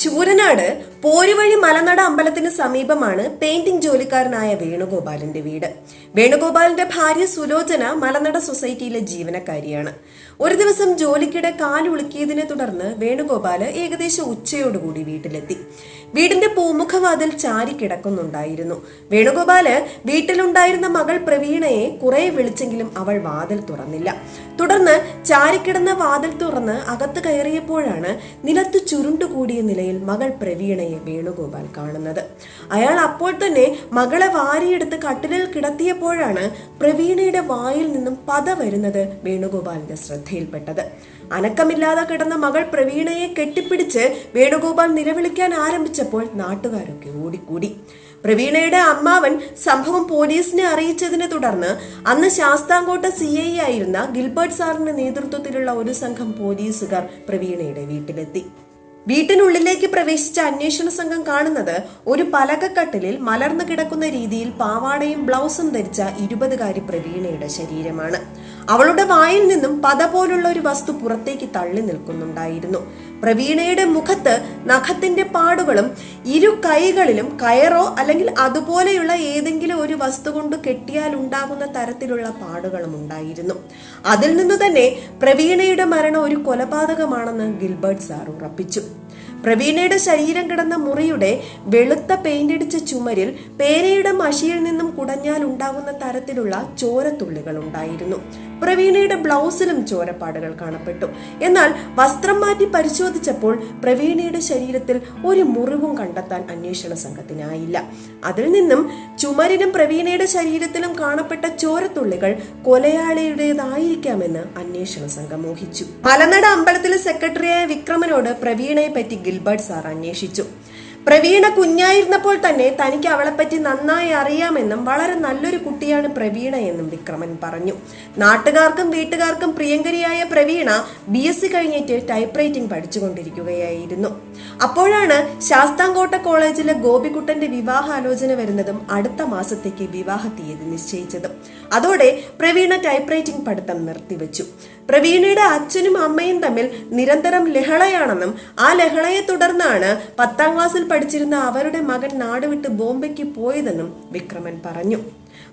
ശൂരനാട് പോരുവഴി മലനട അമ്പലത്തിന് സമീപമാണ് പെയിന്റിംഗ് ജോലിക്കാരനായ വേണുഗോപാലിന്റെ വീട്. വേണുഗോപാലിന്റെ ഭാര്യ സുലോചന മലനട സൊസൈറ്റിയിലെ ജീവനക്കാരിയാണ്. ഒരു ദിവസം ജോലിക്കിടെ കാലുളുക്കിയതിനെ തുടർന്ന് വേണുഗോപാൽ ഏകദേശം ഉച്ചയോടുകൂടി വീട്ടിലെത്തി. വീടിന്റെ പൂമുഖവാതിൽ ചാരി കിടക്കുന്നുണ്ടായിരുന്നു. വേണുഗോപാൽ വീട്ടിലുണ്ടായിരുന്ന മകൾ പ്രവീണയെ കുറെ വിളിച്ചെങ്കിലും അവൾ വാതിൽ തുറന്നില്ല. തുടർന്ന് ചാരിക്കിടന്ന വാതിൽ തുറന്ന് അകത്ത് കയറിയപ്പോഴാണ് നിലത്ത് ചുരുണ്ടുകൂടിയ നിലയിൽ മകൾ പ്രവീണയെ വേണുഗോപാൽ കാണുന്നത്. അയാൾ അപ്പോൾ തന്നെ മകളെ വാരിയെടുത്ത് കട്ടിലിൽ കിടത്തിയപ്പോഴാണ് പ്രവീണയുടെ വായിൽ നിന്നും പത വരുന്നത് വേണുഗോപാലിന്റെ ശ്രദ്ധയിൽപ്പെട്ടത്. അനക്കമില്ലാതെ കിടന്ന മകൾ പ്രവീണയെ കെട്ടിപ്പിടിച്ച് വേണുഗോപാൽ നിലവിളിക്കാൻ ആരംഭിച്ചപ്പോൾ നാട്ടുകാരൊക്കെ ഓടിക്കൂടി. പ്രവീണയുടെ അമ്മാവൻ സംഭവം പോലീസിനെ അറിയിച്ചതിനെ തുടർന്ന് അന്ന് ശാസ്താംകോട്ട സി ഐ ആയിരുന്ന ഗിൽബർട്ട് സാറിന്റെ നേതൃത്വത്തിലുള്ള ഒരു സംഘം പോലീസുകാർ പ്രവീണയുടെ വീട്ടിലെത്തി. വീട്ടിനുള്ളിലേക്ക് പ്രവേശിച്ച അന്വേഷണ സംഘം കാണുന്നത് ഒരു പലകക്കട്ടിലിൽ മലർന്നു കിടക്കുന്ന രീതിയിൽ പാവാടയും ബ്ലൗസും ധരിച്ച ഇരുപതുകാരി പ്രവീണയുടെ ശരീരമാണ്. അവളുടെ വായിൽ നിന്നും പത പോലുള്ള ഒരു വസ്തു പുറത്തേക്ക് തള്ളി നിൽക്കുന്നുണ്ടായിരുന്നു. പ്രവീണയുടെ മുഖത്ത് നഖത്തിന്റെ പാടുകളും ഇരു കൈകളിലും കയറോ അല്ലെങ്കിൽ അതുപോലെയുള്ള ഏതെങ്കിലും ഒരു വസ്തു കൊണ്ട് കെട്ടിയാൽ ഉണ്ടാകുന്ന തരത്തിലുള്ള പാടുകളും ഉണ്ടായിരുന്നു. അതിൽ നിന്നു തന്നെ പ്രവീണയുടെ മരണം ഒരു കൊലപാതകമാണെന്ന് ഗിൽബർട്ട് സാർ ഉറപ്പിച്ചു. പ്രവീണയുടെ ശരീരം കിടന്ന മുറിയുടെ വെളുത്ത പെയിന്റടിച്ച ചുമരിൽ പേനയുടെ മഷിയിൽ നിന്നും കുടഞ്ഞാൽ ഉണ്ടാകുന്ന തരത്തിലുള്ള ചോരത്തുള്ളികൾ ഉണ്ടായിരുന്നു. പ്രവീണയുടെ ബ്ലൗസിലും ചോരപ്പാടുകൾ കാണപ്പെട്ടു. എന്നാൽ വസ്ത്രം മാറ്റി പരിശോധിച്ചപ്പോൾ പ്രവീണയുടെ ശരീരത്തിൽ ഒരു മുറിവും കണ്ടെത്താൻ അന്വേഷണ സംഘത്തിനായില്ല. അതിൽ നിന്നും ചുമരിലും പ്രവീണയുടെ ശരീരത്തിലും കാണപ്പെട്ട ചോരത്തുള്ളികൾ കൊലയാളിയുടേതായിരിക്കാമെന്ന് അന്വേഷണ സംഘം മോഹിച്ചു മലനട അമ്പലത്തിലെ സെക്രട്ടറിയായ വിക്രമനോട് പ്രവീണയെ പറ്റി ഗിൽബർട്ട് സാർ അന്വേഷിച്ചു. പ്രവീണ കുഞ്ഞായിരുന്നപ്പോൾ തന്നെ തനിക്ക് അവളെപ്പറ്റി നന്നായി അറിയാമെന്നും വളരെ നല്ലൊരു കുട്ടിയാണ് പ്രവീണ എന്നും വിക്രമൻ പറഞ്ഞു. നാട്ടുകാർക്കും വീട്ടുകാർക്കും പ്രിയങ്കരിയായ പ്രവീണ ബി എസ് സി കഴിഞ്ഞിട്ട് ടൈപ്പ് റൈറ്റിംഗ് പഠിച്ചുകൊണ്ടിരിക്കുകയായിരുന്നു. അപ്പോഴാണ് ശാസ്താംകോട്ട കോളേജിലെ ഗോപികുട്ടന്റെ വിവാഹാലോചന വരുന്നതും അടുത്ത മാസത്തേക്ക് വിവാഹ തീയതി നിശ്ചയിച്ചതും. അതോടെ പ്രവീണ ടൈപ്പ് റൈറ്റിംഗ് പഠിത്തം നിർത്തിവെച്ചു. പ്രവീണയുടെ അച്ഛനും അമ്മയും തമ്മിൽ നിരന്തരം ലഹളയാണെന്നും ആ ലഹളയെ തുടർന്നാണ് പത്താം ക്ലാസ്സിൽ പഠിച്ചിരുന്ന അവരുടെ മകൻ നാടുവിട്ട് ബോംബെക്ക് പോയതെന്നും വിക്രമൻ പറഞ്ഞു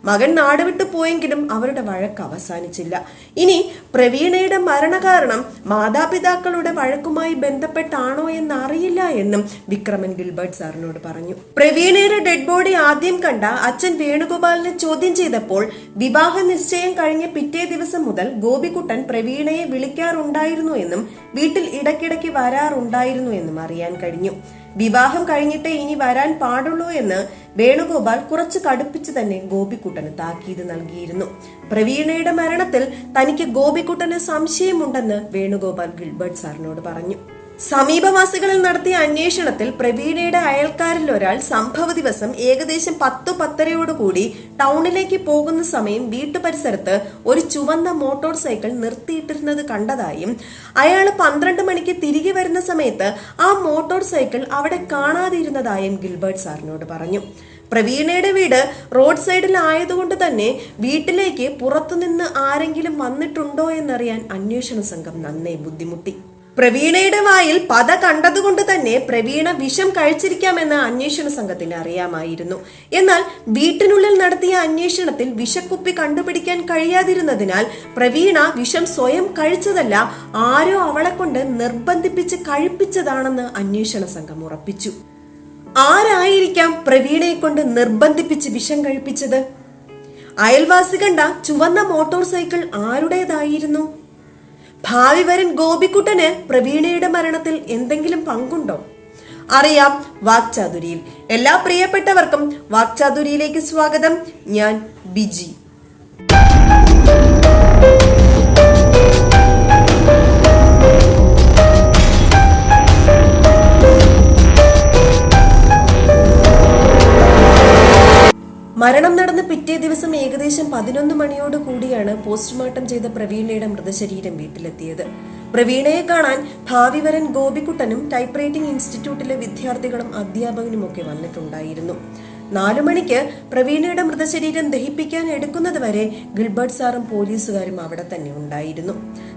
മകൻ നാടുവിട്ടു പോയെങ്കിലും അവരുടെ വഴക്ക് അവസാനിച്ചില്ല. ഇനി പ്രവീണയുടെ മരണകാരണം മാതാപിതാക്കളുടെ വഴക്കുമായി ബന്ധപ്പെട്ടാണോ എന്ന് അറിയില്ല എന്നും വിക്രമൻ ഗിൽബർട്ട് സാറിനോട് പറഞ്ഞു. പ്രവീണയുടെ ഡെഡ് ബോഡി ആദ്യം കണ്ട അച്ഛൻ വേണുഗോപാലിനെ ചോദ്യം ചെയ്തപ്പോൾ വിവാഹ നിശ്ചയം കഴിഞ്ഞ പിറ്റേ ദിവസം മുതൽ ഗോപികുട്ടൻ പ്രവീണയെ വിളിക്കാറുണ്ടായിരുന്നു എന്നും വീട്ടിൽ ഇടയ്ക്കിടയ്ക്ക് വരാറുണ്ടായിരുന്നു എന്നും അറിയാൻ കഴിഞ്ഞു. വിവാഹം കഴിഞ്ഞിട്ടേ ഇനി വരാൻ പാടുള്ളൂ എന്ന് വേണുഗോപാൽ കുറച്ച് കടുപ്പിച്ച് തന്നെ ഗോപിക്കുട്ടന് താക്കീത് നൽകിയിരുന്നു. പ്രവീണയുടെ മരണത്തിൽ തനിക്ക് ഗോപിക്കുട്ടന് സംശയമുണ്ടെന്ന് വേണുഗോപാൽ ഗിൽബർട്ട് സാറിനോട് പറഞ്ഞു. സമീപവാസികളിൽ നടത്തിയ അന്വേഷണത്തിൽ പ്രവീണയുടെ അയൽക്കാരിൽ ഒരാൾ സംഭവ ദിവസം ഏകദേശം പത്തു പത്തരയോടുകൂടി ടൗണിലേക്ക് പോകുന്ന സമയം വീട്ടുപരിസരത്ത് ഒരു ചുവന്ന മോട്ടോർ സൈക്കിൾ നിർത്തിയിട്ടിരുന്നത് കണ്ടതായും അയാൾ പന്ത്രണ്ട് മണിക്ക് തിരികെ വരുന്ന സമയത്ത് ആ മോട്ടോർ സൈക്കിൾ അവിടെ കാണാതിരുന്നതായും ഗിൽബർട്ട് സാറിനോട് പറഞ്ഞു. പ്രവീണയുടെ വീട് റോഡ് സൈഡിൽ ആയതുകൊണ്ട് തന്നെ വീട്ടിലേക്ക് പുറത്തുനിന്ന് ആരെങ്കിലും വന്നിട്ടുണ്ടോ എന്നറിയാൻ അന്വേഷണ സംഘം നന്നേ ബുദ്ധിമുട്ടി. പ്രവീണയുടെ വായിൽ പത കണ്ടതുകൊണ്ട് തന്നെ പ്രവീണ വിഷം കഴിച്ചിരിക്കാമെന്ന് അന്വേഷണ സംഘത്തിന് അറിയാമായിരുന്നു. എന്നാൽ വീട്ടിനുള്ളിൽ നടത്തിയ അന്വേഷണത്തിൽ വിഷക്കുപ്പി കണ്ടുപിടിക്കാൻ കഴിയാതിരുന്നതിനാൽ പ്രവീണ വിഷം സ്വയം കഴിച്ചതല്ല ആരോ അവളെ കൊണ്ട് നിർബന്ധിപ്പിച്ച് കഴിപ്പിച്ചതാണെന്ന് അന്വേഷണ സംഘം ഉറപ്പിച്ചു. ആരായിരിക്കാം പ്രവീണയെ കൊണ്ട് നിർബന്ധിപ്പിച്ച് വിഷം കഴിപ്പിച്ചത്? അയൽവാസി കണ്ട ചുവന്ന മോട്ടോർ സൈക്കിൾ ആരുടേതായിരുന്നു? ഭാവി വരൻ ഗോപിക്കുട്ടന് പ്രവീണയുടെ മരണത്തിൽ എന്തെങ്കിലും പങ്കുണ്ടോ? അറിയാം വാക്ചാതുരിയിൽ. എല്ലാ പ്രിയപ്പെട്ടവർക്കും വാക്ചാതുരിയിലേക്ക് സ്വാഗതം. ഞാൻ ബിജി. മരണം നടന്ന് പിറ്റേ ദിവസം ഏകദേശം പതിനൊന്ന് മണിയോട് കൂടിയാണ് പോസ്റ്റ്മോർട്ടം ചെയ്ത പ്രവീണയുടെ മൃതശരീരം വീട്ടിലെത്തിയത്. പ്രവീണയെ കാണാൻ ഭാവിവരൻ ഗോപിക്കുട്ടനും ടൈപ്പ് റൈറ്റിംഗ് ഇൻസ്റ്റിറ്റ്യൂട്ടിലെ വിദ്യാർത്ഥികളും അധ്യാപകനുമൊക്കെ വന്നിട്ടുണ്ടായിരുന്നു. നാലു മണിക്ക് പ്രവീണയുടെ മൃതശരീരം ദഹിപ്പിക്കാൻ എടുക്കുന്നതുവരെ ഗിൽബർട്ട് സാറും പോലീസുകാരും അവിടെ തന്നെ ഉണ്ടായിരുന്നു.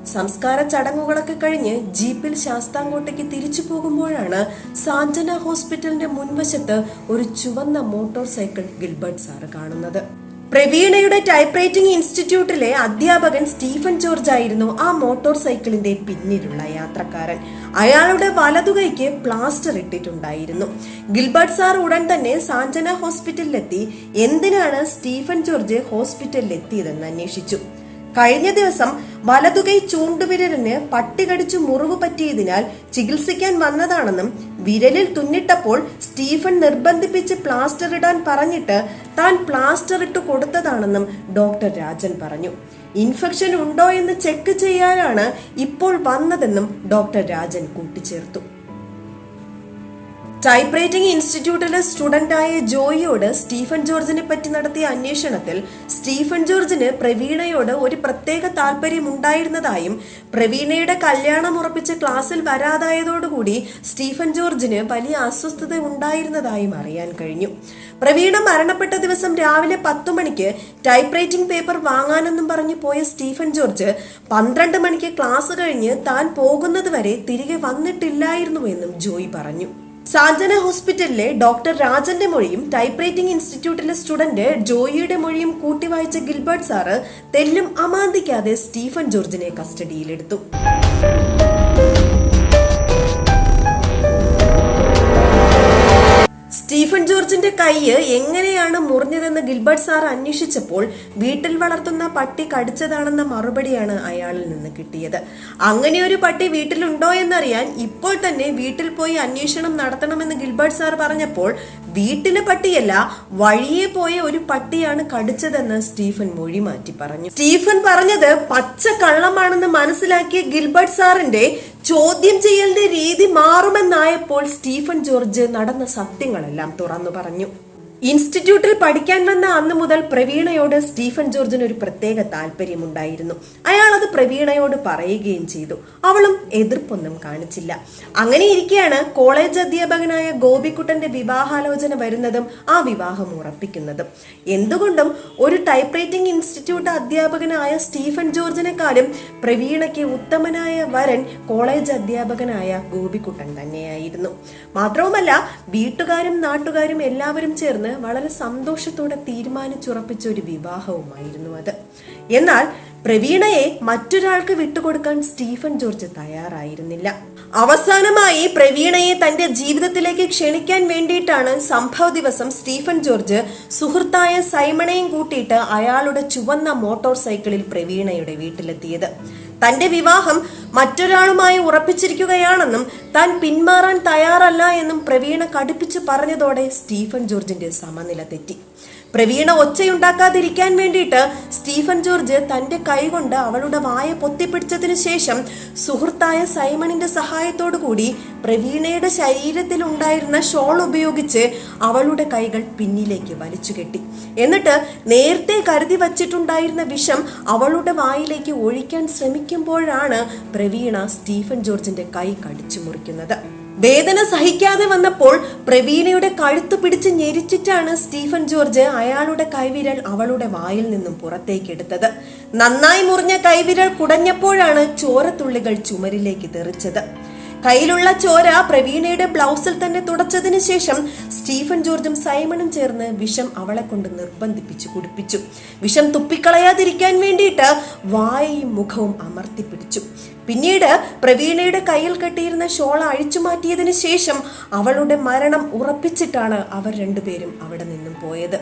സംസ്കാര ചടങ്ങുകളൊക്കെ കഴിഞ്ഞ് ജീപ്പിൽ ശാസ്താംകോട്ടയ്ക്ക് തിരിച്ചു പോകുമ്പോഴാണ് സാഞ്ചന ഹോസ്പിറ്റലിന്റെ മുൻവശത്ത് ഒരു ചുവന്ന മോട്ടോർ സൈക്കിൾ ഗിൽബർട്ട് സാറ് കാണുന്നത്. പ്രവീണയുടെ ടൈപ്പ് റൈറ്റിംഗ് ഇൻസ്റ്റിറ്റ്യൂട്ടിലെ അധ്യാപകൻ സ്റ്റീഫൻ ജോർജ് ആയിരുന്നു ആ മോട്ടോർ സൈക്കിളിന്റെ പിന്നിലുള്ള യാത്രക്കാരൻ. അയാളുടെ വലതുകൈക്ക് പ്ലാസ്റ്റർ ഇട്ടിട്ടുണ്ടായിരുന്നു. ഗിൽബർട്ട് സാർ ഉടൻ തന്നെ സാഞ്ചന ഹോസ്പിറ്റലിലെത്തി എന്തിനാണ് സ്റ്റീഫൻ ജോർജ് ഹോസ്പിറ്റലിൽ എത്തിയതെന്ന് അന്വേഷിച്ചു. കഴിഞ്ഞ ദിവസം വലതുകൈ ചൂണ്ടുവിരലിന് പട്ടി കടിച്ചു മുറിവ് പറ്റിയതിനാൽ ചികിത്സിക്കാൻ വന്നതാണെന്നും വിരലിൽ തുന്നിട്ടപ്പോൾ സ്റ്റീഫൻ നിർബന്ധിപ്പിച്ച് പ്ലാസ്റ്റർ ഇടാൻ പറഞ്ഞിട്ട് താൻ പ്ലാസ്റ്റർ ഇട്ട് കൊടുത്തതാണെന്നും ഡോക്ടർ രാജൻ പറഞ്ഞു. ഇൻഫെക്ഷൻ ഉണ്ടോ എന്ന് ചെക്ക് ചെയ്യാനാണ് ഇപ്പോൾ വന്നതെന്നും ഡോക്ടർ രാജൻ കൂട്ടിച്ചേർത്തു. ടൈപ്പ് റൈറ്റിംഗ് ഇൻസ്റ്റിറ്റ്യൂട്ടിലെ സ്റ്റുഡന്റായ ജോയിയോട് സ്റ്റീഫൻ ജോർജിനെ പറ്റി നടത്തിയ അന്വേഷണത്തിൽ സ്റ്റീഫൻ ജോർജിന് പ്രവീണയോട് ഒരു പ്രത്യേക താല്പര്യം ഉണ്ടായിരുന്നതായും പ്രവീണയുടെ കല്യാണം ഉറപ്പിച്ച് ക്ലാസ്സിൽ വരാതായതോടുകൂടി സ്റ്റീഫൻ ജോർജിന് വലിയ അസ്വസ്ഥത ഉണ്ടായിരുന്നതായും അറിയാൻ കഴിഞ്ഞു. പ്രവീണ മരണപ്പെട്ട ദിവസം രാവിലെ പത്തു മണിക്ക് ടൈപ്പ് റൈറ്റിംഗ് പേപ്പർ വാങ്ങാനെന്നും പറഞ്ഞു പോയ സ്റ്റീഫൻ ജോർജ് പന്ത്രണ്ട് മണിക്ക് ക്ലാസ് കഴിഞ്ഞ് താൻ പോകുന്നതുവരെ തിരികെ വന്നിട്ടില്ലായിരുന്നുവെന്നും ജോയി പറഞ്ഞു. സാഞ്ചന ഹോസ്പിറ്റലിലെ ഡോക്ടർ രാജന്റെ മൊഴിയും ടൈപ്പ് റൈറ്റിംഗ് ഇൻസ്റ്റിറ്റ്യൂട്ടിലെ സ്റ്റുഡന്റ് ജോയിയുടെ മൊഴിയും കൂട്ടിവായിച്ച ഗിൽബർട്ട് സാറ് തെല്ലും അമാന്തിക്കാതെ സ്റ്റീഫൻ ജോർജിനെ കസ്റ്റഡിയിലെടുത്തു. സ്റ്റീഫൻ ജോർജിന്റെ കൈ എങ്ങനെയാണ് മുറിഞ്ഞതെന്ന് ഗിൽബർട്ട് സാർ അന്വേഷിച്ചപ്പോൾ വീട്ടിൽ വളർത്തുന്ന പട്ടി കടിച്ചതാണെന്ന മറുപടിയാണ് അയാളിൽ നിന്ന് കിട്ടിയത്. അങ്ങനെ ഒരു പട്ടി വീട്ടിലുണ്ടോ എന്നറിയാൻ ഇപ്പോൾ തന്നെ വീട്ടിൽ പോയി അന്വേഷണം നടത്തണമെന്ന് ഗിൽബർട്ട് സാർ പറഞ്ഞപ്പോൾ വീട്ടിലെ പട്ടിയല്ല വഴിയെ പോയ ഒരു പട്ടിയാണ് കടിച്ചതെന്ന് സ്റ്റീഫൻ മൊഴി മാറ്റി പറഞ്ഞു. സ്റ്റീഫൻ പറഞ്ഞത് പച്ച കള്ളമാണെന്ന് മനസ്സിലാക്കിയ ഗിൽബർട്ട് സാറിന്റെ ചോദ്യം ചെയ്യലിന്റെ രീതി മാറുമെന്നായപ്പോൾ സ്റ്റീഫൻ ജോർജ് നടന്ന സത്യങ്ങളെല്ലാം തുറന്നു പറഞ്ഞു. ഇൻസ്റ്റിറ്റ്യൂട്ടിൽ പഠിക്കാൻ വന്ന അന്ന് മുതൽ പ്രവീണയോട് സ്റ്റീഫൻ ജോർജിന് ഒരു പ്രത്യേക താല്പര്യമുണ്ടായിരുന്നു. അയാൾ അത് പ്രവീണയോട് പറയുകയും ചെയ്തു. അവളും എതിർപ്പൊന്നും കാണിച്ചില്ല. അങ്ങനെ ഇരിക്കെയാണ് കോളേജ് അധ്യാപകനായ ഗോപിക്കുട്ടന്റെ വിവാഹാലോചന വരുന്നതും ആ വിവാഹം ഉറപ്പിക്കുന്നതും. എന്തുകൊണ്ടും ഒരു ടൈപ്പ് റൈറ്റിംഗ് ഇൻസ്റ്റിറ്റ്യൂട്ട് അധ്യാപകനായ സ്റ്റീഫൻ ജോർജിനെക്കാളും പ്രവീണയ്ക്ക് ഉത്തമനായ വരൻ കോളേജ് അധ്യാപകനായ ഗോപിക്കുട്ടൻ തന്നെയായിരുന്നു. മാത്രവുമല്ല വീട്ടുകാരും നാട്ടുകാരും എല്ലാവരും ചേർന്ന് വളരെ സന്തോഷത്തോടെ തീരുമാനിച്ചുറപ്പിച്ച ഒരു വിവാഹവുമായിരുന്നു അത്. എന്നാൽ പ്രവീണയെ മറ്റൊരാൾക്ക് വിട്ടുകൊടുക്കാൻ സ്റ്റീഫൻ ജോർജ് തയ്യാറായിരുന്നില്ല. അവസാനമായി പ്രവീണയെ തന്റെ ജീവിതത്തിലേക്ക് ക്ഷണിക്കാൻ വേണ്ടിയിട്ടാണ് സംഭവ ദിവസം സ്റ്റീഫൻ ജോർജ് സുഹൃത്തായ സൈമണയും കൂട്ടിയിട്ട് അയാളുടെ ചുവന്ന മോട്ടോർ സൈക്കിളിൽ പ്രവീണയുടെ വീട്ടിലെത്തിയത്. തന്റെ വിവാഹം മറ്റൊരാളുമായി ഉറപ്പിച്ചിരിക്കുകയാണെന്നും താൻ പിന്മാറാൻ തയ്യാറല്ല എന്നും പ്രവീണ കടുപ്പിച്ച് പറഞ്ഞതോടെ സ്റ്റീഫൻ ജോർജിന്റെ സമനില തെറ്റി. പ്രവീണ ഒച്ചയുണ്ടാക്കാതിരിക്കാൻ വേണ്ടിയിട്ട് സ്റ്റീഫൻ ജോർജ് തന്റെ കൈകൊണ്ട് അവളുടെ വായ പൊത്തിപ്പിടിച്ചതിനു ശേഷം സുഹൃത്തായ സൈമണിന്റെ സഹായത്തോടു കൂടി പ്രവീണയുടെ ശരീരത്തിൽ ഉണ്ടായിരുന്ന ഷോൾ ഉപയോഗിച്ച് അവളുടെ കൈകൾ പിന്നിലേക്ക് വലിച്ചു കെട്ടി. എന്നിട്ട് നേരത്തെ കരുതി വച്ചിട്ടുണ്ടായിരുന്ന വിഷം അവളുടെ വായിലേക്ക് ഒഴിക്കാൻ ശ്രമിക്കുമ്പോഴാണ് പ്രവീണ സ്റ്റീഫൻ ജോർജിന്റെ കൈ കടിച്ചു മുറിക്കുന്നത്. വേദന സഹിക്കാതെ വന്നപ്പോൾ പ്രവീണയുടെ കഴുത്ത് പിടിച്ച് ഞെരിച്ചിട്ടാണ് സ്റ്റീഫൻ ജോർജ് അയാളുടെ കൈവിരൽ അവളുടെ വായിൽ നിന്നും പുറത്തേക്ക് എടുത്തത്. നന്നായി മുറിഞ്ഞ കൈവിരൽ കുടഞ്ഞപ്പോഴാണ് ചോരത്തുള്ളികൾ ചുമരിലേക്ക് തെറിച്ചത്. കയ്യിലുള്ള ചോര പ്രവീണയുടെ ബ്ലൗസിൽ തന്നെ തുടച്ചതിന് ശേഷം സ്റ്റീഫൻ ജോർജും സൈമണും ചേർന്ന് വിഷം അവളെ കൊണ്ട് നിർബന്ധിപ്പിച്ചു കുടിപ്പിച്ചു. വിഷം തുപ്പിക്കളയാതിരിക്കാൻ വേണ്ടിയിട്ട് വായയും മുഖവും അമർത്തിപ്പിടിച്ചു. പിന്നീട് പ്രവീണയുടെ കയ്യിൽ കെട്ടിയിരുന്ന ഷോൾ അഴിച്ചു മാറ്റിയതിനു ശേഷം അവളുടെ മരണം ഉറപ്പിച്ചിട്ടാണ് അവർ രണ്ടുപേരും അവിടെ നിന്നും പോയത്.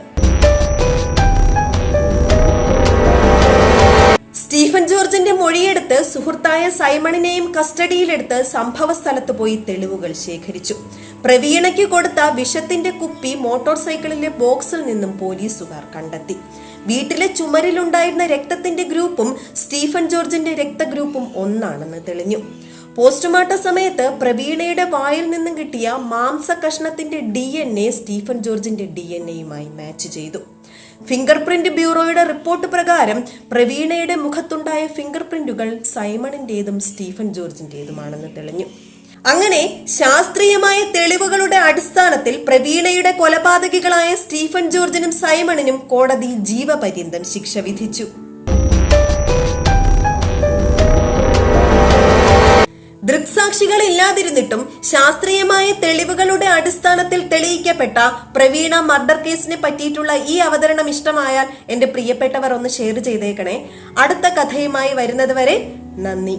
സ്റ്റീഫൻ ജോർജിന്റെ മൊഴിയെടുത്ത് സുഹൃത്തായ സൈമണിനെയും കസ്റ്റഡിയിലെടുത്ത് സംഭവ സ്ഥലത്ത് പോയി തെളിവുകൾ ശേഖരിച്ചു. പ്രവീണയ്ക്ക് കൊടുത്ത വിഷത്തിന്റെ കുപ്പി മോട്ടോർ സൈക്കിളിലെ ബോക്സിൽ നിന്നും പോലീസുകാർ കണ്ടെത്തി. വീട്ടിലെ ചുമരിലുണ്ടായിരുന്ന രക്തത്തിന്റെ ഗ്രൂപ്പും സ്റ്റീഫൻ ജോർജിന്റെ രക്തഗ്രൂപ്പും ഒന്നാണെന്ന് തെളിഞ്ഞു. പോസ്റ്റ്മോർട്ടം സമയത്ത് പ്രവീണയുടെ വായിൽ നിന്നും കിട്ടിയ മാംസ കഷ്ണത്തിന്റെ ഡി എൻ എ സ്റ്റീഫൻ ജോർജിന്റെ ഡി എൻ എയുമായി മാച്ച് ചെയ്തു. ഫിംഗർ പ്രിന്റ് ബ്യൂറോയുടെ റിപ്പോർട്ട് പ്രകാരം പ്രവീണയുടെ മുഖത്തുണ്ടായ ഫിംഗർ പ്രിന്റുകൾ സൈമണിന്റേതും സ്റ്റീഫൻ ജോർജിന്റേതുമാണെന്ന് തെളിഞ്ഞു. അങ്ങനെ ശാസ്ത്രീയമായ തെളിവുകളുടെ അടിസ്ഥാനത്തിൽ പ്രവീണയുടെ കൊലപാതകികളായ സ്റ്റീഫൻ ജോർജിനും സൈമണിനും കോടതി ജീവപര്യന്തം ശിക്ഷ വിധിച്ചു. ദൃക്സാക്ഷികൾ ഇല്ലാതിരുന്നിട്ടും ശാസ്ത്രീയമായ തെളിവുകളുടെ അടിസ്ഥാനത്തിൽ തെളിയിക്കപ്പെട്ട പ്രവീണ മർഡർ കേസിനെ പറ്റിയിട്ടുള്ള ഈ അവതരണം ഇഷ്ടമായാൽ എന്റെ പ്രിയപ്പെട്ടവർ ഒന്ന് ഷെയർ ചെയ്തേക്കണേ. അടുത്ത കഥയുമായി വരുന്നത് വരെ നന്ദി.